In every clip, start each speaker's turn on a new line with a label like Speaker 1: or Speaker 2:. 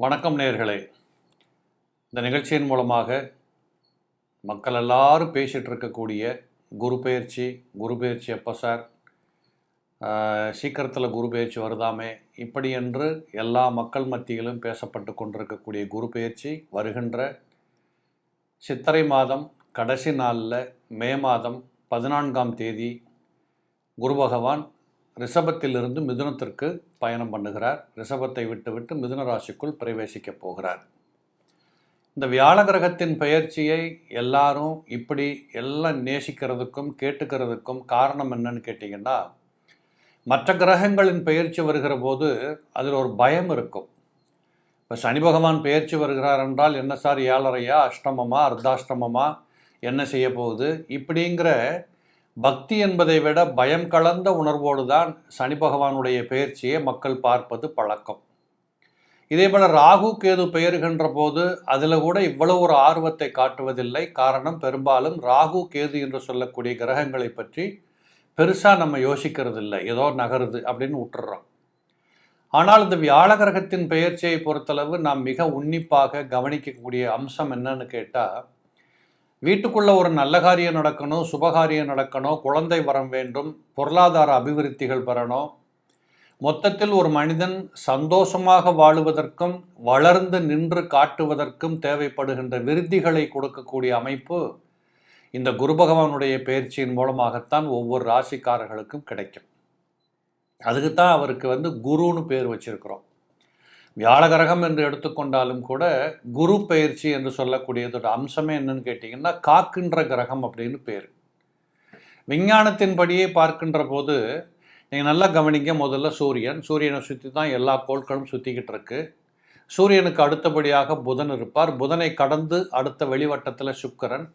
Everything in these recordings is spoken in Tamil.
Speaker 1: வணக்கம் நேர்களே இந்த நிகழ்ச்சியின் மூலமாக மக்கள் எல்லாரும் பேசிகிட்டு இருக்கக்கூடிய குரு பயிற்சி குரு பயிற்சி எப்போ சார்? சீக்கிரத்தில் குரு பயிற்சி வருதாமே? இப்படி என்று எல்லா மக்கள் மத்தியிலும் பேசப்பட்டு கொண்டிருக்கக்கூடிய குரு பயிற்சி வருகின்ற சித்திரை மாதம் கடைசி நாளில் மே மாதம் பதினான்காம் தேதி குரு பகவான் ரிஷபத்திலிருந்து மிதுனத்திற்கு பயணம் பண்ணுகிறார். ரிஷபத்தை விட்டுவிட்டு மிதுன ராசிக்குள் பிரவேசிக்கப் போகிறார். இந்த வியாழ கிரகத்தின் பெயர்ச்சியை எல்லாரும் இப்படி எல்லாம் நேசிக்கிறதுக்கும் கேட்டுக்கிறதுக்கும் காரணம் என்னன்னு கேட்டிங்கன்னா மற்ற கிரகங்களின் பெயர்ச்சி வருகிற போது அதில் ஒரு பயம் இருக்கும். இப்போ சனி பகவான் பெயர்ச்சி வருகிறார் என்றால் என்ன சார் ஏழரையா அஷ்டமமா அர்த்தாஷ்டமமா என்ன செய்ய போகுது? இப்படிங்கிற பக்தி என்பதை விட பயம் கலந்த உணர்வோடு தான் சனி பகவானுடைய பெயர்ச்சியை மக்கள் பார்ப்பது பழக்கம். இதே போல் ராகு கேது பெயர்கின்ற போது அதில் கூட இவ்வளவு ஒரு ஆர்வத்தை காட்டுவதில்லை. காரணம் பெரும்பாலும் ராகு கேது என்று சொல்லக்கூடிய கிரகங்களை பற்றி பெருசாக நம்ம யோசிக்கிறது இல்லை ஏதோ நகருது அப்படின்னு விட்டுறோம் ஆனால் இந்த வியாழ கிரகத்தின் பெயர்ச்சியை பொறுத்தளவு நாம் மிக உன்னிப்பாக கவனிக்கக்கூடிய அம்சம் என்னன்னு கேட்டால் வீட்டுக்குள்ள ஒரு நல்ல காரியம் நடக்கணும் சுபகாரியம் நடக்கணும் குழந்தை வரம் வேண்டும் பொருளாதார அபிவிருத்திகள் பெறணும். மொத்தத்தில் ஒரு மனிதன் சந்தோஷமாக வாழுவதற்கும் வளர்ந்து நின்று காட்டுவதற்கும் தேவைப்படுகின்ற விருத்திகளை கொடுக்கக்கூடிய அமைப்பு இந்த குரு பகவானுடைய பயிற்சியின் மூலமாகத்தான் ஒவ்வொரு ராசிக்காரர்களுக்கும் கிடைக்கும். அதுக்கு தான் அவருக்கு வந்து குருன்னு பேர் வச்சிருக்கிறோம். வியாழகரகம் என்று எடுத்துக்கொண்டாலும் கூட குரு பயிற்சி என்று சொல்லக்கூடியதோட அம்சமே என்னன்னு கேட்டிங்கன்னா காக்கின்ற கிரகம் அப்படின்னு பேர். விஞ்ஞானத்தின்படியே பார்க்கின்ற போது நீங்கள் நல்லா கவனிங்க முதல்ல சூரியன். சூரியனை சுற்றி தான் எல்லா கோள்களும் சுற்றிக்கிட்டு இருக்கு. சூரியனுக்கு அடுத்தபடியாக புதன் இருப்பார். புதனை கடந்து அடுத்த வெளிவட்டத்தில் சுக்கரன்.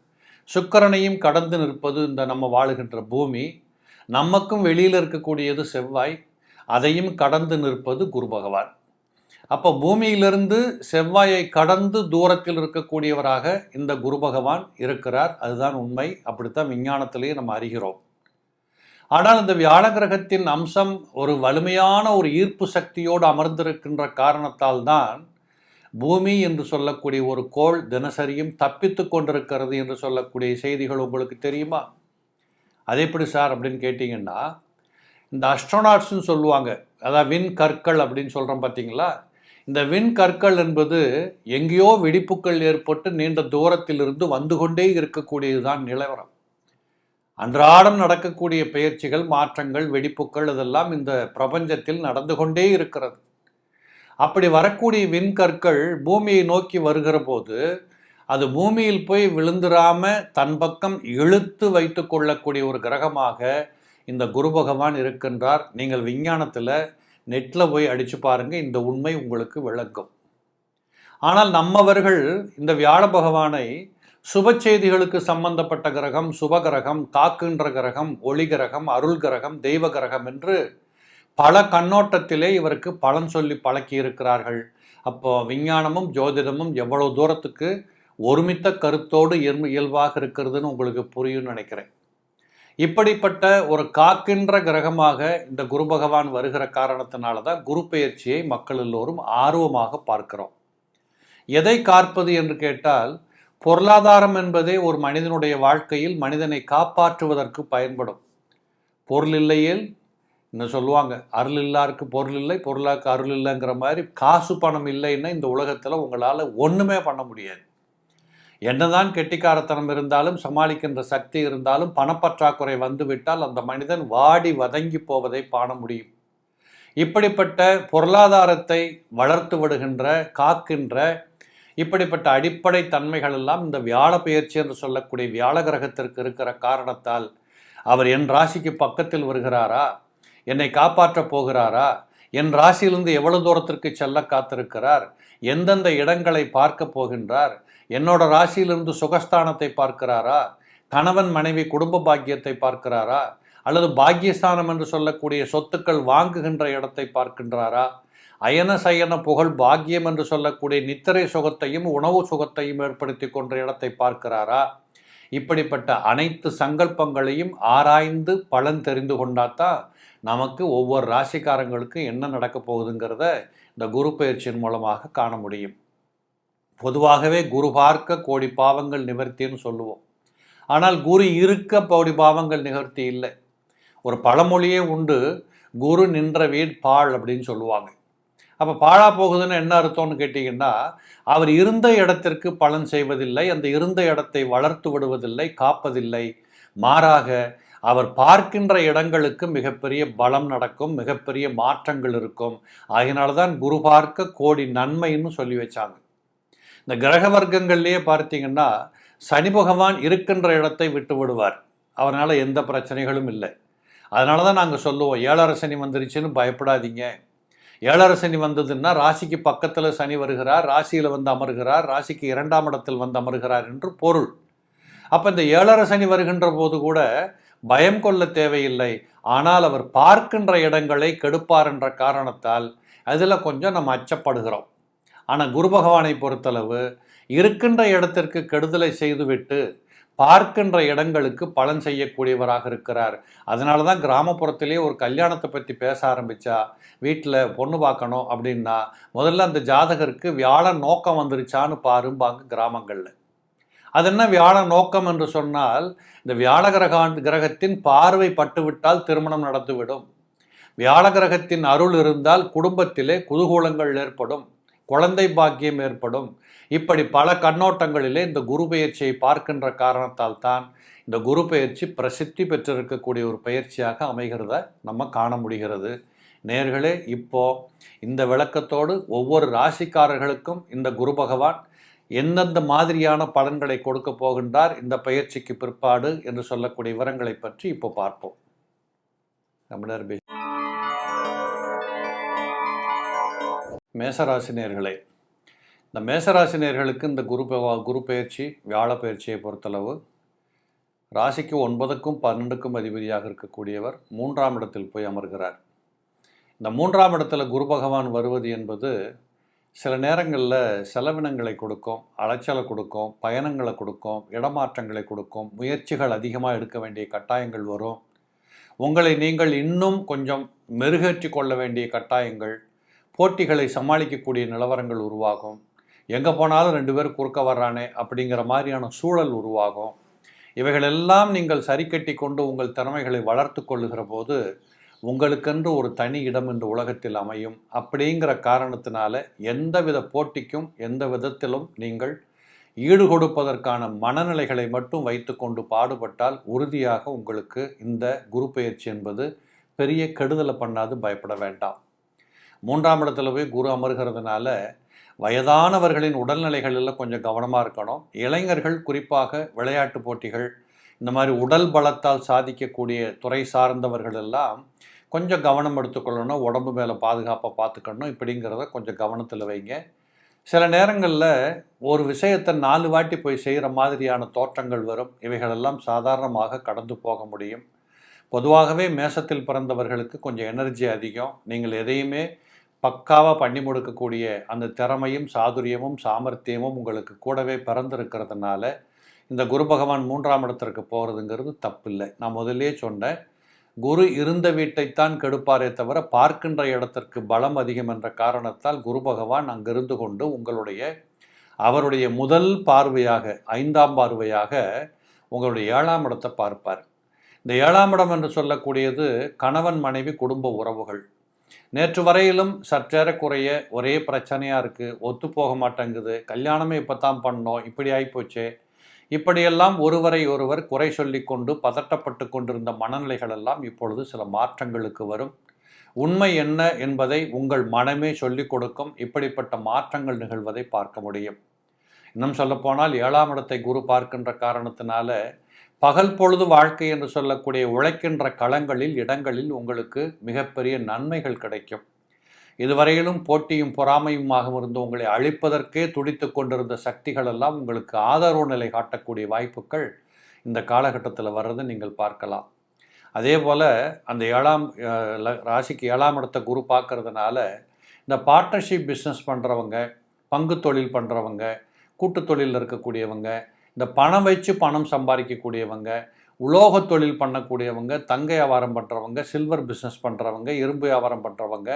Speaker 1: சுக்கரனையும் கடந்து நிற்பது இந்த நம்ம வாழுகின்ற பூமி. நமக்கும் வெளியில் இருக்கக்கூடியது செவ்வாய். அதையும் கடந்து நிற்பது குரு பகவான். அப்போ பூமியிலிருந்து செவ்வாயை கடந்து தூரத்தில் இருக்கக்கூடியவராக இந்த குரு பகவான் இருக்கிறார். அதுதான் உண்மை. அப்படித்தான் விஞ்ஞானத்திலேயே நம்ம அறிகிறோம். ஆனால் இந்த வியாழ கிரகத்தின் அம்சம் ஒரு வலிமையான ஒரு ஈர்ப்பு சக்தியோடு அமர்ந்திருக்கின்ற காரணத்தால் தான் பூமி என்று சொல்லக்கூடிய ஒரு கோள் தினசரியும் தப்பித்து கொண்டிருக்கிறது என்று சொல்லக்கூடிய செய்திகள் உங்களுக்கு தெரியுமா? அது எப்படி சார் அப்படின்னு கேட்டிங்கன்னா இந்த அஸ்ட்ரோனாட்ஸ்ன்னு சொல்லுவாங்க. அதாவது விண் கற்கள் அப்படின்னு சொல்கிறோம் பார்த்தீங்களா? இந்த விண்கற்கள் என்பது எங்கேயோ வெடிப்புகள் ஏற்பட்டு நீண்ட தூரத்திலிருந்து வந்து கொண்டே இருக்கக்கூடியதுதான் நிலவரம். அன்றாடம் நடக்கக்கூடிய பயிற்சிகள் மாற்றங்கள் வெடிப்புகள் இதெல்லாம் இந்த பிரபஞ்சத்தில் நடந்து கொண்டே இருக்கிறது. அப்படி வரக்கூடிய விண்கற்கள் பூமியை நோக்கி வருகிற போது அது பூமியில் போய் விழுந்துராம தன் பக்கம் இழுத்து வைத்து கொள்ளக்கூடிய ஒரு கிரகமாக இந்த குரு பகவான் இருக்கின்றார். நீங்கள் விஞ்ஞானத்தில் நெட்டில் போய் அடித்து பாருங்கள் இந்த உண்மை உங்களுக்கு விளங்கும். ஆனால் நம்மவர்கள் இந்த வியாழ பகவானை சுப செய்திகளுக்கு சம்பந்தப்பட்ட கிரகம் சுப கிரகம் தாக்குன்ற கிரகம் ஒளி கிரகம் அருள் கிரகம் தெய்வ கிரகம் என்று பல கண்ணோட்டத்திலே இவருக்கு பலன் சொல்லி பழக்கி இருக்கிறார்கள். அப்போ விஞ்ஞானமும் ஜோதிடமும் எவ்வளோ தூரத்துக்கு ஒருமித்த கருத்தோடு இயல்பாக இருக்கிறதுன்னு உங்களுக்கு புரியும்னு நினைக்கிறேன். இப்படிப்பட்ட ஒரு காக்கின்ற கிரகமாக இந்த குரு பகவான் வருகிற காரணத்தினால தான் குரு பெயர்ச்சியை மக்கள் எல்லோரும் ஆர்வமாக பார்க்கிறோம். எதை காற்பது என்று கேட்டால் பொருளாதாரம் என்பதே ஒரு மனிதனுடைய வாழ்க்கையில் மனிதனை காப்பாற்றுவதற்கு பயன்படும். பொருள் இல்லையில் இன்னும் சொல்லுவாங்க அருள் இல்லாருக்கு பொருள் இல்லை பொருளாக்கு அருள் இல்லைங்கிற மாதிரி காசு பணம் இல்லைன்னா இந்த உலகத்தில் உங்களால் ஒன்றுமே பண்ண முடியாது. என்னதான் கெட்டிக்காரத்தனம் இருந்தாலும் சமாளிக்கின்ற சக்தி இருந்தாலும் பணப்பற்றாக்குறை வந்துவிட்டால் அந்த மனிதன் வாடி வதங்கி போவதை காண முடியும். இப்படிப்பட்ட பொருளாதாரத்தை வளர்த்து விடுகின்ற காக்கின்ற இப்படிப்பட்ட அடிப்படை தன்மைகள் எல்லாம் இந்த வியாழ பயிற்சி என்று சொல்லக்கூடிய வியாழ கிரகத்திற்கு இருக்கிற காரணத்தால் அவர் என் ராசிக்கு பக்கத்தில் வருகிறாரா? என்னை காப்பாற்றப் போகிறாரா? என் ராசியிலிருந்து எவ்வளவு தூரத்திற்கு செல்ல காத்திருக்கிறார்? எந்தெந்த இடங்களை பார்க்க போகின்றார்? என்னோட ராசியிலிருந்து சுகஸ்தானத்தை பார்க்கிறாரா? கணவன் மனைவி குடும்ப பாக்கியத்தை பார்க்கிறாரா? அல்லது பாக்கியஸ்தானம் என்று சொல்லக்கூடிய சொத்துக்கள் வாங்குகின்ற இடத்தை பார்க்கின்றாரா? அயன சயன புகழ் பாக்கியம் என்று சொல்லக்கூடிய நித்திரை சுகத்தையும் உணவு சுகத்தையும் ஏற்படுத்தி கொன்ற இடத்தை பார்க்கிறாரா? இப்படிப்பட்ட அனைத்து சங்கல்பங்களையும் ஆராய்ந்து பலன் தெரிந்து கொண்டாதான் நமக்கு ஒவ்வொரு ராசிக்காரங்களுக்கும் என்ன நடக்கப் போகுதுங்கிறத இந்த குரு பயிற்சியின் மூலமாக காண முடியும். பொதுவாகவே குரு பார்க்க கோடி பாவங்கள் நிவர்த்தின்னு சொல்லுவோம். ஆனால் குரு இருக்க கோடி பாவங்கள் நிவர்த்தி இல்லை. ஒரு பழமொழியே உண்டு குரு நின்ற வீட் பாழ் அப்படின்னு சொல்லுவாங்க. அப்போ பாழா போகுதுன்னு என்ன அர்த்தம்னு கேட்டிங்கன்னா அவர் இருந்த இடத்திற்கு பலன் செய்வதில்லை அந்த இருந்த இடத்தை வளர்த்து விடுவதில்லை காப்பதில்லை. மாறாக அவர் பார்க்கின்ற இடங்களுக்கு மிகப்பெரிய பலம் நடக்கும் மிகப்பெரிய மாற்றங்கள் இருக்கும். அதனால தான் குரு பார்க்க கோடி நன்மைன்னு சொல்லி வச்சாங்க. இந்த கிரக வர்க்கங்கள்லேயே பார்த்தீங்கன்னா சனி பகவான் இருக்கின்ற இடத்தை விட்டு விடுவார். அவனால் எந்த பிரச்சனைகளும் இல்லை. அதனால தான் நாங்கள் சொல்லுவோம் ஏழரை சனி வந்துருச்சுன்னு பயப்படாதீங்க. ஏழரை சனி வந்ததுன்னா ராசிக்கு பக்கத்தில் சனி வருகிறார் ராசியில் வந்து அமர்கிறார் ராசிக்கு இரண்டாம் இடத்தில் வந்து அமர்கிறார் என்று பொருள். அப்போ இந்த ஏழரை சனி வருகின்ற போது கூட பயம் கொள்ள தேவையில்லை. ஆனால் அவர் பார்க்கின்ற இடங்களை கெடுப்பார் என்ற காரணத்தால் அதில் கொஞ்சம் நம்ம அச்சப்படுகிறோம். ஆனால் குரு பகவானை பொறுத்தளவு இருக்கின்ற இடத்திற்கு கெடுதலை செய்துவிட்டு பார்க்கின்ற இடங்களுக்கு பலன் செய்யக்கூடியவராக இருக்கிறார். அதனால தான் கிராமப்புறத்திலே ஒரு கல்யாணத்தை பற்றி பேச ஆரம்பித்தா வீட்டில் பொண்ணு பார்க்கணும் அப்படின்னா முதல்ல அந்த ஜாதகருக்கு வியாழன் நோக்கம் வந்துருச்சான்னு பாரும்பாங்க கிராமங்களில். அது என்ன வியாழ நோக்கம் என்று சொன்னால் இந்த வியாழ கிரகான் கிரகத்தின் பார்வை பட்டுவிட்டால் திருமணம் நடந்துவிடும். வியாழ கிரகத்தின் அருள் இருந்தால் குடும்பத்திலே குதூகூலங்கள் ஏற்படும். குழந்தை பாக்கியம் ஏற்படும். இப்படி பல கண்ணோட்டங்களிலே இந்த குரு பெயர்ச்சியை பார்க்கின்ற காரணத்தால் தான் இந்த குரு பெயர்ச்சி பிரசித்தி பெற்றிருக்கக்கூடிய ஒரு பயிற்சியாக அமைகிறத நம்ம காண முடிகிறது. நேர்களே இப்போ இந்த விளக்கத்தோடு ஒவ்வொரு ராசிக்காரர்களுக்கும் இந்த குரு பகவான் எந்தெந்த மாதிரியான பலன்களை கொடுக்க போகின்றார் இந்த பயிற்சிக்கு பிற்பாடு என்று சொல்லக்கூடிய விவரங்களை பற்றி இப்போ பார்ப்போம். தமிழர் மேசராசினியர்களே இந்த மேசராசினியர்களுக்கு இந்த குரு பகவா- குரு பயிற்சி வியாழ பயிற்சியை பொறுத்தளவு ராசிக்கு ஒன்பதுக்கும் பன்னெண்டுக்கும் அதிபதியாக இருக்கக்கூடியவர் மூன்றாம் இடத்தில் போய் அமர்கிறார். இந்த மூன்றாம் இடத்துல குரு பகவான் வருவது என்பது சில நேரங்களில் செலவினங்களை கொடுக்கும் அலைச்சலை கொடுக்கும் பயணங்களை கொடுக்கும் இடமாற்றங்களை கொடுக்கும் முயற்சிகள் அதிகமாக எடுக்க வேண்டிய கட்டாயங்கள் வரும். உங்களை நீங்கள் இன்னும் கொஞ்சம் மெருகேற்றி கொள்ள வேண்டிய கட்டாயங்கள் போட்டிகளை சமாளிக்கக்கூடிய நிலவரங்கள் உருவாகும். எங்கே போனாலும் ரெண்டு பேர் குறுக்க வர்றானே அப்படிங்கிற மாதிரியான சூழல் உருவாகும். இவைகளெல்லாம் நீங்கள் சரி கட்டி கொண்டு உங்கள் திறமைகளை வளர்த்து கொள்ளுகிற போது உங்களுக்கென்று ஒரு தனி இடம் இந்த உலகத்தில் அமையும். அப்படிங்கிற காரணத்தினால எந்தவித போட்டிக்கும் எந்த விதத்திலும் நீங்கள் ஈடு கொடுப்பதற்கான மனநிலைகளை மட்டும் வைத்துக்கொண்டு பாடுபட்டால் உறுதியாக உங்களுக்கு இந்த குரு பயிற்சி என்பது பெரிய கெடுதலை பண்ணாது பயப்பட வேண்டாம். மூன்றாம் இடத்துல போய் குரு அமர்கிறதுனால வயதானவர்களின் உடல்நிலைகளில் கொஞ்சம் கவனமாக இருக்கணும். இளைஞர்கள் குறிப்பாக விளையாட்டு போட்டிகள் இந்த மாதிரி உடல் பலத்தால் சாதிக்கக்கூடிய துறை சார்ந்தவர்கள் எல்லாம் கொஞ்சம் கவனம் எடுத்துக்கொள்ளணும். உடம்பு மேலே பாதுகாப்பாக பார்த்துக்கணும். இப்படிங்கிறத கொஞ்சம் கவனத்தில் வைங்க. சில நேரங்களில் ஒரு விஷயத்தை நாலு வாட்டி போய் செய்கிற மாதிரியான தோற்றங்கள் வரும். இவைகளெல்லாம் சாதாரணமாக கடந்து போக முடியும். பொதுவாகவே மேசத்தில் பிறந்தவர்களுக்கு கொஞ்சம் எனர்ஜி அதிகம். நீங்கள் எதையுமே பக்காவாக பண்ணி முடுக்கக்கூடிய அந்த திறமையும் சாதுரியமும் சாமர்த்தியமும் உங்களுக்கு கூடவே பிறந்திருக்கிறதுனால இந்த குரு பகவான் மூன்றாம் இடத்திற்கு போகிறதுங்கிறது தப்பில்லை. நான் முதல்லே சொன்னேன் குரு இருந்த வீட்டைத்தான் கெடுப்பாரே தவிர பார்க்கின்ற இடத்திற்கு பலம் அதிகம் என்ற காரணத்தால் குரு பகவான் அங்கிருந்து கொண்டு உங்களுடைய அவருடைய முதல் பார்வையாக ஐந்தாம் பார்வையாக உங்களுடைய ஏழாம் இடத்தை பார்ப்பார். இந்த ஏழாம் இடம் என்று சொல்லக்கூடியது கணவன் மனைவி குடும்ப உறவுகள். நேற்று வரையிலும் சற்றேறக்குறைய ஒரே பிரச்சனையாக இருக்குது ஒத்து போக மாட்டேங்குது. கல்யாணமே இப்போ தான் பண்ணோம். இப்படி ஆகிப்போச்சே இப்படியெல்லாம் ஒருவரை ஒருவர் குறை சொல்லிக்கொண்டு பதட்டப்பட்டு கொண்டிருந்த மனநிலைகள் எல்லாம் இப்பொழுது சில மாற்றங்களுக்கு வரும். உண்மை என்ன என்பதை உங்கள் மனமே சொல்லிக் கொடுக்கும். இப்படிப்பட்ட மாற்றங்கள் நிகழ்வதை பார்க்க முடியும். இன்னும் சொல்லப்போனால் ஏழாம் இடத்தை குரு பார்க்கின்ற காரணத்தினால பகல் பொழுது வாழ்க்கை என்று சொல்லக்கூடிய உழைக்கின்ற களங்களில் இடங்களில் உங்களுக்கு மிகப்பெரிய நன்மைகள் கிடைக்கும். இதுவரையிலும் போட்டியும் பொறாமையுமாக இருந்து உங்களை அழிப்பதற்கே துடித்து கொண்டிருந்த சக்திகள் எல்லாம் உங்களுக்கு ஆதரவு நிலை காட்டக்கூடிய வாய்ப்புகள் இந்த காலகட்டத்தில் வர்றதை நீங்கள் பார்க்கலாம். அதே போல் அந்த ஏழாம் ராசிக்கு ஏழாம் இடத்த குரு பார்க்கறதுனால இந்த பார்ட்னர்ஷிப் பிஸ்னஸ் பண்ணுறவங்க பங்கு தொழில் பண்ணுறவங்க கூட்டு தொழிலில் இருக்கக்கூடியவங்க இந்த பணம் வச்சு பணம் சம்பாதிக்கக்கூடியவங்க உலோக தொழில் பண்ணக்கூடியவங்க தங்க வியாபாரம் பண்ணுறவங்க சில்வர் பிஸ்னஸ் பண்ணுறவங்க இரும்பு வியாபாரம் பண்ணுறவங்க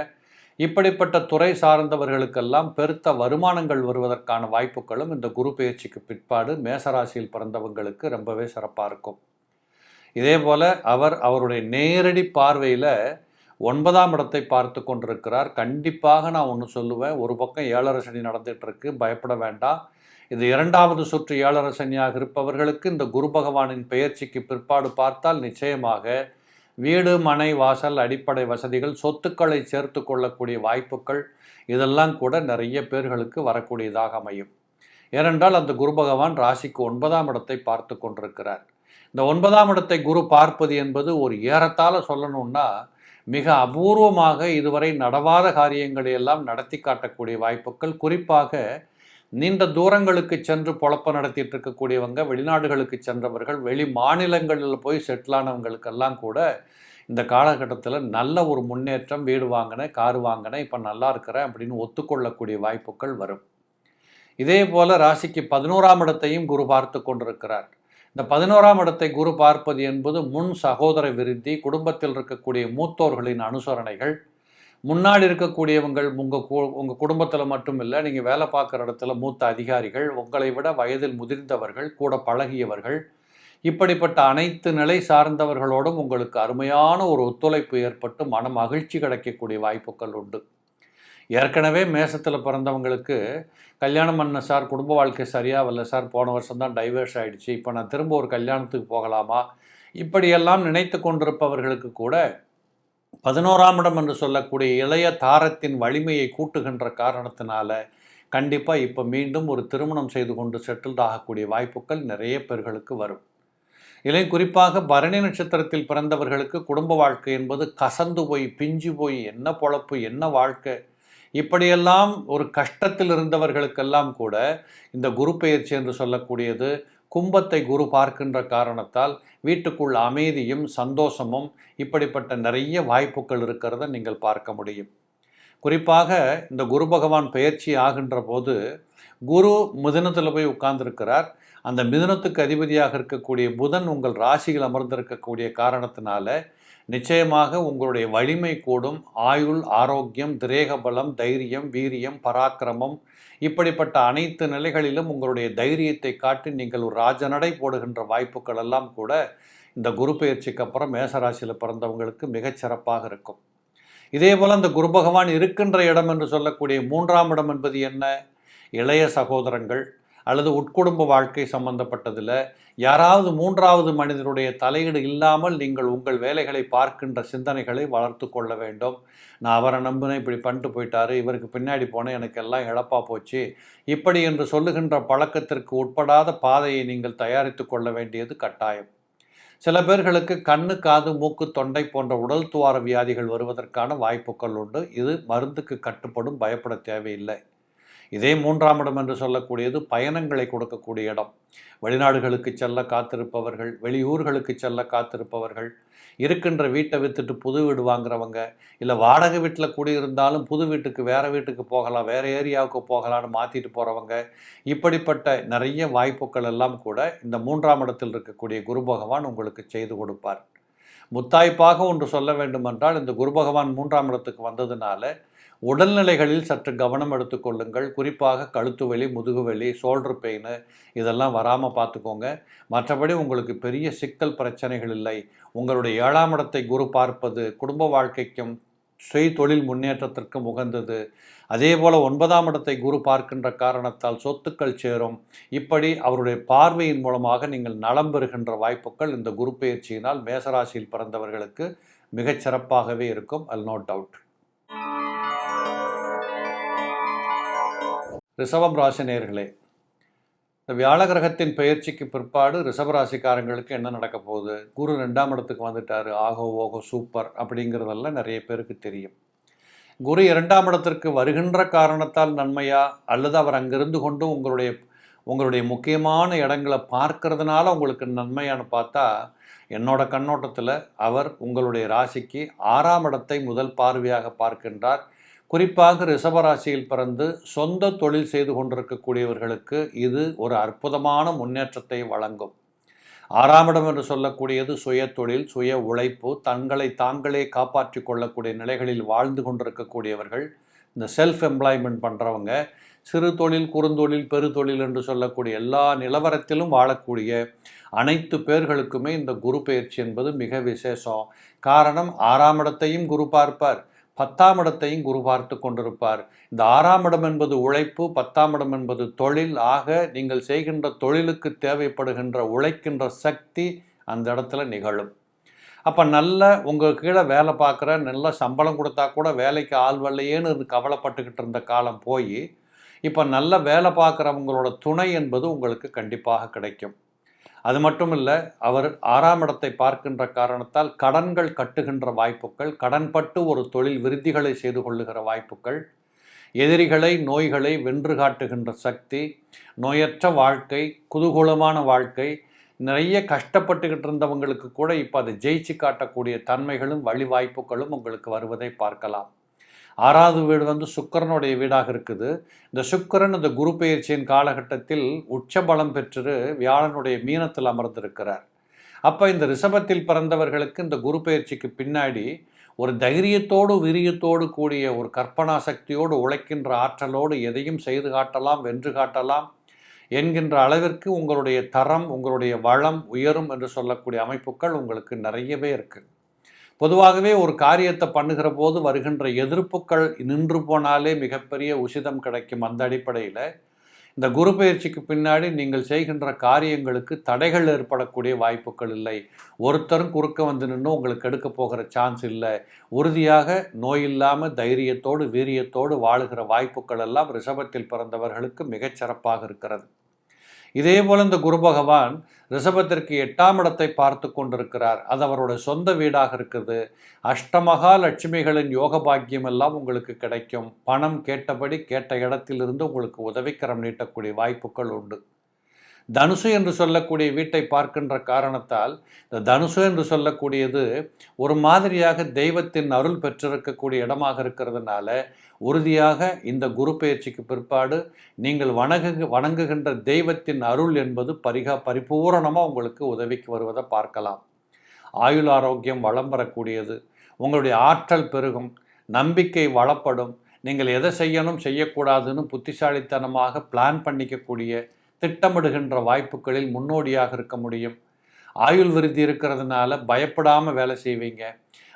Speaker 1: இப்படிப்பட்ட துறை சார்ந்தவர்களுக்கெல்லாம் பெருத்த வருமானங்கள் வருவதற்கான வாய்ப்புகளும் இந்த குரு பயிற்சிக்கு பிற்பாடு மேசராசியில் பிறந்தவங்களுக்கு ரொம்பவே சிறப்பாக இருக்கும். இதே போல் அவர் அவருடைய நேரடி பார்வையில் ஒன்பதாம் இடத்தை பார்த்து கொண்டிருக்கிறார். கண்டிப்பாக நான் ஒன்று சொல்லுவேன். ஒரு பக்கம் ஏழரை சனி நடந்துகிட்ருக்கு பயப்பட வேண்டாம். இது இரண்டாவது சுற்று ஏழரை சனியாக இருப்பவர்களுக்கு இந்த குரு பகவானின் பெயர்ச்சிக்கு பிற்பாடு பார்த்தால் நிச்சயமாக வீடு மனை வாசல் அடிப்படை வசதிகள் சொத்துக்களை சேர்த்து கொள்ளக்கூடிய வாய்ப்புகள் இதெல்லாம் கூட நிறைய பேர்களுக்கு வரக்கூடியதாக அமையும். ஏனென்றால் அந்த குரு பகவான் ராசிக்கு ஒன்பதாம் இடத்தை பார்த்து கொண்டிருக்கிறார். இந்த ஒன்பதாம் இடத்தை குரு பார்ப்பது என்பது ஒரு ஏறத்தாழ சொல்லணும்னா மிக அபூர்வமாக இதுவரை நடவாத காரியங்களை எல்லாம் நடத்தி காட்டக்கூடிய வாய்ப்புகள். குறிப்பாக நீண்ட தூரங்களுக்கு சென்று பொழப்ப நடத்திட்டு இருக்கக்கூடியவங்க வெளிநாடுகளுக்கு சென்றவர்கள் வெளி மாநிலங்களில் போய் செட்டிலானவங்களுக்கெல்லாம் கூட இந்த காலகட்டத்தில் நல்ல ஒரு முன்னேற்றம் வீடு வாங்கினேன் கார் வாங்கினேன் இப்போ நல்லா இருக்கிறேன் அப்படின்னு ஒத்துக்கொள்ளக்கூடிய வாய்ப்புகள் வரும். இதே போல் ராசிக்கு பதினோராம் இடத்தையும் குரு பார்த்து கொண்டிருக்கிறார். இந்த பதினோராம் இடத்தை குரு பார்ப்பது என்பது முன் சகோதர விருத்தி குடும்பத்தில் இருக்கக்கூடிய மூத்தோர்களின் அனுசரணைகள் முன்னாடி இருக்கக்கூடியவங்கள் உங்கள் உங்கள் குடும்பத்தில் மட்டும் இல்லை நீங்கள் வேலை பார்க்குற இடத்துல மூத்த அதிகாரிகள் உங்களை விட வயதில் முதிர்ந்தவர்கள் கூட பழகியவர்கள் இப்படிப்பட்ட அனைத்து நிலை சார்ந்தவர்களோடும் உங்களுக்கு அருமையான ஒரு ஒத்துழைப்பு ஏற்பட்டு மன மகிழ்ச்சி கிடைக்கக்கூடிய வாய்ப்புகள் உண்டு. ஏற்கனவே மேசத்தில் பிறந்தவங்களுக்கு கல்யாணம் பண்ண சார் குடும்ப வாழ்க்கை சரியாக வரல சார் போன வருஷம் தான் டைவர்ஸ் ஆகிடுச்சு இப்போ நான் திரும்ப ஒரு கல்யாணத்துக்கு போகலாமா? இப்படியெல்லாம் நினைத்து கொண்டிருப்பவர்களுக்கு கூட பதினோராம் இடம் என்று சொல்லக்கூடிய இளைய தாரத்தின் வலிமையை கூட்டுகின்ற காரணத்தினால கண்டிப்பாக இப்போ மீண்டும் ஒரு திருமணம் செய்து கொண்டு செட்டில்ட் ஆகக்கூடிய வாய்ப்புகள் நிறைய பேர்களுக்கு வரும். இலை குறிப்பாக பரணி நட்சத்திரத்தில் பிறந்தவர்களுக்கு குடும்ப வாழ்க்கை என்பது கசந்து போய் பிஞ்சு போய் என்ன பொழப்பு என்ன வாழ்க்கை? இப்படியெல்லாம் ஒரு கஷ்டத்தில் இருந்தவர்களுக்கெல்லாம் கூட இந்த குரு பெயர்ச்சி என்று சொல்லக்கூடியது கும்பத்தை குரு பார்க்கின்ற காரணத்தால் வீட்டுக்குள் அமைதியும் சந்தோஷமும் இப்படிப்பட்ட நிறைய வாய்ப்புகள் இருக்கிறத நீங்கள் பார்க்க முடியும். குறிப்பாக இந்த குரு பகவான் பெயர்ச்சி ஆகின்ற போது குரு மிதுனத்தில் போய் உட்கார்ந்துருக்கிறார். அந்த மிதுனத்துக்கு அதிபதியாக இருக்கக்கூடிய புதன் உங்கள் ராசியில் அமர்ந்திருக்கக்கூடிய காரணத்தினால நிச்சயமாக உங்களுடைய வலிமை கூடும். ஆயுள் ஆரோக்கியம் திரேக பலம் தைரியம் வீரியம் பராக்கிரமம் இப்படிப்பட்ட அனைத்து நிலைகளிலும் உங்களுடைய தைரியத்தை காட்டி நீங்கள் ஒரு ராஜநடை போடுகின்ற வாய்ப்புகள் எல்லாம் கூட இந்த குரு பயிற்சிக்கு அப்புறம் மேசராசியில் பிறந்தவங்களுக்கு மிகச்சிறப்பாக இருக்கும். இதே போல் அந்த குரு பகவான் இருக்கின்ற இடம் என்று சொல்லக்கூடிய மூன்றாம் இடம் என்பது என்ன? இளைய சகோதரங்கள் அல்லது உட்குடும்ப வாழ்க்கை சம்பந்தப்பட்டதில் யாராவது மூன்றாவது மனிதனுடைய தலையீடு இல்லாமல் நீங்கள் உங்கள் வேலைகளை பார்க்கின்ற சிந்தனைகளை வளர்த்து கொள்ள வேண்டும். நான் அவரை நம்பினேன் இப்படி பண்ணிட்டு போயிட்டாரு இவருக்கு பின்னாடி போனேன் எனக்கு எல்லாம் இழப்பாக போச்சு. இப்படி என்று சொல்லுகின்ற பழக்கத்திற்கு உட்படாத பாதையை நீங்கள் தயாரித்து கொள்ள வேண்டியது கட்டாயம். சில பேர்களுக்கு கண்ணு காது மூக்கு தொண்டை போன்ற உடல் துவார வியாதிகள் வருவதற்கான வாய்ப்புகள் உண்டு. இது மருந்துக்கு கட்டுப்படும் பயப்பட தேவையில்லை. இதே மூன்றாம் இடம் என்று சொல்லக்கூடியது பயணங்களை கொடுக்கக்கூடிய இடம். வெளிநாடுகளுக்கு செல்ல காத்திருப்பவர்கள் வெளியூர்களுக்கு செல்ல காத்திருப்பவர்கள் இருக்கின்ற வீட்டை விற்றுட்டு புது வீடு வாங்குறவங்க இல்லை வாடகை வீட்டில் குடியிருந்தாலும் புது வீட்டுக்கு வேறு வீட்டுக்கு போகலாம் வேறு ஏரியாவுக்கு போகலான்னு மாற்றிட்டு போகிறவங்க இப்படிப்பட்ட நிறைய வாய்ப்புகள் எல்லாம் கூட இந்த மூன்றாம் இடத்தில் இருக்கக்கூடிய குரு பகவான் உங்களுக்கு செய்து கொடுப்பார். முத்தாய்ப்பாக ஒன்று சொல்ல வேண்டுமென்றால் இந்த குரு பகவான் மூன்றாம் இடத்துக்கு வந்ததுனால உடல்நிலைகளில் சற்று கவனம் எடுத்துக்கொள்ளுங்கள் குறிப்பாக கழுத்து வலி முதுகு வலி ஷோல்டர் பெயின் இதெல்லாம் வராமல் பார்த்துக்கோங்க. மற்றபடி உங்களுக்கு பெரிய சிக்கல் பிரச்சனைகள் இல்லை. உங்களுடைய ஏழாம் இடத்தை குரு பார்ப்பது குடும்ப வாழ்க்கைக்கும் சுய தொழில் முன்னேற்றத்திற்கும் உகந்தது. அதே போல் ஒன்பதாம் இடத்தை குரு பார்க்கின்ற காரணத்தால் சொத்துக்கள் சேரும். இப்படி அவருடைய பார்வையின் மூலமாக நீங்கள் நலம் பெறுகின்ற வாய்ப்புகள் இந்த குரு பயிற்சியினால் மேசராசியில் பிறந்தவர்களுக்கு மிகச் சிறப்பாகவே இருக்கும். அல் நோ டவுட் ரிஷபம் ராசினியர்களே இந்த வியாழ கிரகத்தின் பயிற்சிக்கு பிற்பாடு ரிஷபராசிக்காரங்களுக்கு என்ன நடக்க போகுது? குரு ரெண்டாம் இடத்துக்கு வந்துட்டார். ஆகோ ஓகோ சூப்பர் அப்படிங்கிறதெல்லாம் நிறைய பேருக்கு தெரியும். குரு இரண்டாம் இடத்திற்கு வருகின்ற காரணத்தால் நன்மையா? அல்லது அவர் அங்கிருந்து கொண்டு உங்களுடைய உங்களுடைய முக்கியமான இடங்களை பார்க்கறதுனால உங்களுக்கு நன்மையான்னு பார்த்தா என்னோட கண்ணோட்டத்தில் அவர் உங்களுடைய ராசிக்கு ஆறாம் இடத்தை முதல் பார்வையாக பார்க்கின்றார். குறிப்பாக ரிஷபராசியில் பிறந்து சொந்த தொழில் செய்து கொண்டிருக்கக்கூடியவர்களுக்கு இது ஒரு அற்புதமான முன்னேற்றத்தை வழங்கும். ஆறாம் இடம் என்று சொல்லக்கூடியது சுய தொழில் சுய உழைப்பு தங்களை தாங்களே காப்பாற்றி கொள்ளக்கூடிய நிலைகளில் வாழ்ந்து கொண்டிருக்கக்கூடியவர்கள் இந்த செல்ஃப் எம்ப்ளாய்மெண்ட் பண்ணுறவங்க சிறு தொழில் குறுந்தொழில் பெருதொழில் என்று சொல்லக்கூடிய எல்லா நிலவரத்திலும் வாழக்கூடிய அனைத்து பேர்களுக்குமே இந்த குரு பயிற்சி என்பது மிக விசேஷம். காரணம் ஆறாம் இடத்தையும் குரு பார்ப்பார். பத்தாம் இடத்தையும் குரு பார்த்து கொண்டிருப்பார். இந்த ஆறாம் இடம் என்பது உழைப்பு பத்தாம் இடம் என்பது தொழில். ஆக நீங்கள் செய்கின்ற தொழிலுக்கு தேவைப்படுகின்ற உழைக்கின்ற சக்தி அந்த இடத்துல நிகழும். அப்போ நல்ல உங்கள் கீழே வேலை பார்க்குற நல்ல சம்பளம் கொடுத்தா கூட வேலைக்கு ஆள் வரலையேன்னு கவலைப்பட்டுக்கிட்டு இருந்த காலம் போய் இப்போ நல்ல வேலை பார்க்குறவங்களோட துணை என்பது உங்களுக்கு கண்டிப்பாக கிடைக்கும். அது மட்டும் இல்லை அவர் ஆறாம் இடத்தை பார்க்கின்ற காரணத்தால் கடன்கள் கட்டுகின்ற வாய்ப்புகள் கடன்பட்டு ஒரு தொழில் விருத்திகளை செய்து கொள்ளுகிற வாய்ப்புகள் எதிரிகளை நோய்களை வென்று காட்டுகின்ற சக்தி நோயற்ற வாழ்க்கை குதூகூலமான வாழ்க்கை நிறைய கஷ்டப்பட்டுக்கிட்டு இருந்தவங்களுக்கு கூட இப்போ அதை ஜெயிச்சு காட்டக்கூடிய தன்மைகளும் வழி வாய்ப்புகளும் உங்களுக்கு வருவதை பார்க்கலாம். ஆறாவது வீடு வந்து சுக்கரனுடைய வீடாக இருக்குது. இந்த சுக்கரன் இந்த குரு பயிற்சியின் காலகட்டத்தில் உச்சபலம் பெற்று வியாழனுடைய மீனத்தில் அமர்ந்திருக்கிறார். அப்போ இந்த ரிஷபத்தில் பிறந்தவர்களுக்கு இந்த குரு பயிற்சிக்கு பின்னாடி ஒரு தைரியத்தோடு விரியத்தோடு கூடிய ஒரு கற்பனா சக்தியோடு உழைக்கின்ற ஆற்றலோடு எதையும் செய்து காட்டலாம் வென்று காட்டலாம் என்கின்ற அளவிற்கு உங்களுடைய தரம் உங்களுடைய வளம் உயரும் என்று சொல்லக்கூடிய அமைப்புகள் உங்களுக்கு நிறையவே இருக்குது பொதுவாகவே ஒரு காரியத்தை பண்ணுகிற போது வருகின்ற எதிர்ப்புகள் நின்று போனாலே மிகப்பெரிய உசிதம் கிடைக்கும் அந்த அடிப்படையில். இந்த குரு பயிற்சிக்கு பின்னாடி நீங்கள் செய்கின்ற காரியங்களுக்கு தடைகள் ஏற்படக்கூடிய வாய்ப்புகள் இல்லை. ஒருத்தரும் குறுக்க வந்து நின்று உங்களுக்கு எடுக்க போகிற சான்ஸ் இல்லை. உறுதியாக நோய் இல்லாமல் தைரியத்தோடு வீரியத்தோடு வாழுகிற வாய்ப்புகள் எல்லாம் ரிஷபத்தில் பிறந்தவர்களுக்கு மிகச்சிறப்பாக இருக்கிறது. இதே போல் இந்த குரு பகவான் ரிஷபத்திற்கு எட்டாம் இடத்தை பார்த்து கொண்டிருக்கிறார். அது அவருடைய சொந்த வீடாக இருக்குது. அஷ்டமகா லட்சுமிகளின் யோக பாக்கியம் எல்லாம் உங்களுக்கு கிடைக்கும். பணம் கேட்டபடி கேட்ட இடத்திலிருந்து உங்களுக்கு உதவிக்கரம் நீட்டக்கூடிய வாய்ப்புகள் உண்டு. தனுசு என்று சொல்லக்கூடிய வீட்டை பார்க்கின்ற காரணத்தால் இந்த தனுசு என்று சொல்லக்கூடியது ஒரு மாதிரியாக தெய்வத்தின் அருள் பெற்றிருக்கக்கூடிய இடமாக இருக்கிறதுனால உறுதியாக இந்த குரு பயிற்சிக்கு பிற்பாடு நீங்கள் வணங்கு வணங்குகின்ற தெய்வத்தின் அருள் என்பது பரிகா பரிபூரணமாக உங்களுக்கு உதவிக்கு வருவதை பார்க்கலாம். ஆயுள் ஆரோக்கியம் வளம் பெறக்கூடியது உங்களுடைய ஆற்றல் பெருகும். நம்பிக்கை வளப்படும். நீங்கள் எதை செய்யணும் செய்யக்கூடாதுன்னு புத்திசாலித்தனமாக பிளான் பண்ணிக்கக்கூடிய திட்டமிடுகின்ற வாய்ப்புகளில் முன்னோடியாக இருக்க முடியும். ஆயுள் விருதி இருக்கிறதுனால பயப்படாமல் வேலை செய்வீங்க.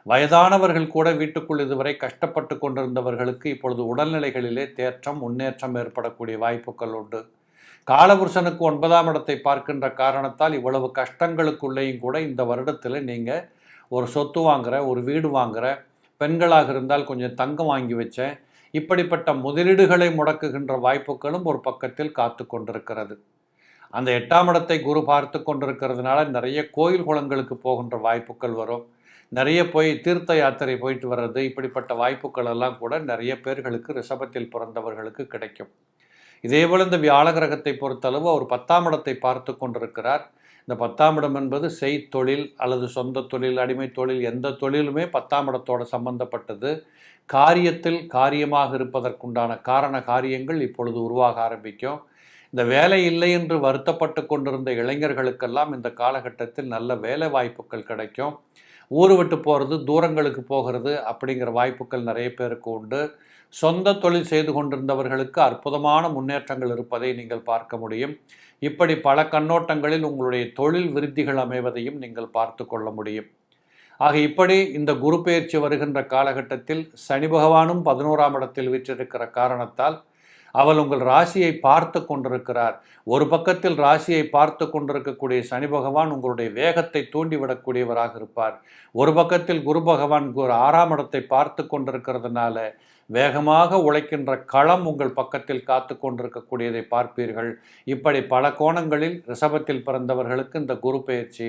Speaker 1: வயதானவர்கள் கூட வீட்டுக்குள் இதுவரை கஷ்டப்பட்டு கொண்டிருந்தவர்களுக்கு இப்பொழுது உடல்நிலைகளிலே தேற்றம் முன்னேற்றம் ஏற்படக்கூடிய வாய்ப்புகள் உண்டு. காலபுருஷனுக்கு ஒன்பதாம் இடத்தை பார்க்கின்ற காரணத்தால் இவ்வளவு கஷ்டங்களுக்குள்ளேயும் கூட இந்த வருடத்தில் நீங்கள் ஒரு சொத்து வாங்குற ஒரு வீடு வாங்குற பெண்களாக இருந்தால் கொஞ்சம் தங்கம் வாங்கி வச்சேன் இப்படிப்பட்ட முதலீடுகளை முடக்குகின்ற வாய்ப்புகளும் ஒரு பக்கத்தில் காத்து கொண்டிருக்கிறது. அந்த எட்டாம் இடத்தை குரு பார்த்து கொண்டிருக்கிறதுனால நிறைய கோயில் குளங்களுக்கு போகின்ற வாய்ப்புகள் வரும். நிறைய போய் தீர்த்த யாத்திரை போயிட்டு வர்றது இப்படிப்பட்ட வாய்ப்புகள் எல்லாம் கூட நிறைய பேர்களுக்கு ரிஷபத்தில் பிறந்தவர்களுக்கு கிடைக்கும். இதேபோல் இந்த வியாழ கிரகத்தை பொறுத்தளவு அவர் பத்தாம் இடத்தை பார்த்து கொண்டிருக்கிறார். இந்த பத்தாம் இடம் என்பது செய்தொழில் அல்லது சொந்த தொழில் அடிமை தொழில் எந்த தொழிலுமே பத்தாம் இடத்தோட சம்பந்தப்பட்டது. காரியத்தில் காரியமாக இருப்பதற்குண்டான காரண காரியங்கள் இப்பொழுது உருவாக ஆரம்பிக்கும். இந்த வேலை இல்லை என்று வருத்தப்பட்டு கொண்டிருந்த இளைஞர்களுக்கெல்லாம் இந்த காலகட்டத்தில் நல்ல வேலை வாய்ப்புகள் கிடைக்கும். ஊர் விட்டு போகிறது தூரங்களுக்கு போகிறது அப்படிங்கிற வாய்ப்புகள் நிறைய பேருக்கு உண்டு. சொந்த தொழில் செய்து கொண்டிருந்தவர்களுக்கு அற்புதமான முன்னேற்றங்கள் இருப்பதை நீங்கள் பார்க்க முடியும். இப்படி பல கண்ணோட்டங்களில் உங்களுடைய தொழில் விருத்திகள் அமைவதையும் நீங்கள் பார்த்து கொள்ள முடியும். ஆக இப்படி இந்த குரு பெயர்ச்சி வருகின்ற காலகட்டத்தில் சனி பகவானும் பதினோராம் இடத்தில் வீற்றிருக்கிற காரணத்தால் அவள் உங்கள் ராசியை பார்த்து கொண்டிருக்கிறார். ஒரு பக்கத்தில் ராசியை பார்த்து கொண்டிருக்கக்கூடிய சனி பகவான் உங்களுடைய வேகத்தை தூண்டிவிடக்கூடியவராக இருப்பார். ஒரு பக்கத்தில் குரு பகவான் குரு ஆறாம் இடத்தை பார்த்து கொண்டிருக்கிறதுனால வேகமாக உழைக்கின்ற களம் உங்கள் பக்கத்தில் காத்து கொண்டிருக்கக்கூடியதை பார்ப்பீர்கள். இப்படி பல கோணங்களில் ரிஷபத்தில் பிறந்தவர்களுக்கு இந்த குரு பயிற்சி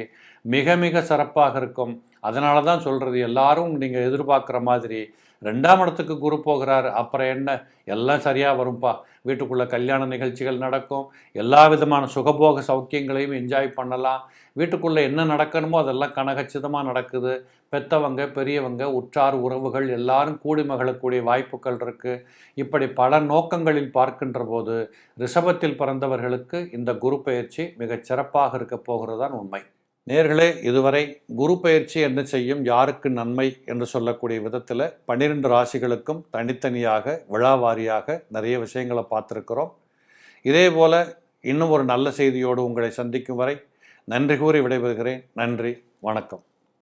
Speaker 1: மிக மிக சிறப்பாக இருக்கும். அதனால தான் சொல்கிறது எல்லாரும் நீங்கள் எதிர்பார்க்குற மாதிரி ரெண்டாம் இடத்துக்கு குரு போகிறார். அப்புறம் என்ன? எல்லாம் சரியாக வரும்பா. வீட்டுக்குள்ளே கல்யாண நிகழ்ச்சிகள் நடக்கும். எல்லா விதமான சுகபோக சௌக்கியங்களையும் என்ஜாய் பண்ணலாம். வீட்டுக்குள்ளே என்ன நடக்கணுமோ அதெல்லாம் கனகச்சிதமாக நடக்குது. பெத்தவங்க பெரியவங்க உற்றார் உறவுகள் எல்லாரும் கூடி மகளக்கூடிய வாய்ப்புகள் இருக்குது இப்படி பல நோக்கங்களில் பார்க்கின்ற போது ரிஷபத்தில் பிறந்தவர்களுக்கு இந்த குரு பயிற்சி மிகச் சிறப்பாக இருக்க போகிறதுதான் உண்மை. நேர்களே இதுவரை குரு பயிற்சி என்ன செய்யும் யாருக்கு நன்மை என்று சொல்லக்கூடிய விதத்தில் பன்னிரெண்டு ராசிகளுக்கும் தனித்தனியாக விழாவாரியாக நிறைய விஷயங்களை பார்த்துருக்கிறோம். இதே போல் இன்னும் ஒரு நல்ல செய்தியோடு உங்களை சந்திக்கும் வரை நன்றி கூறி விடைபெறுகிறேன். நன்றி வணக்கம்.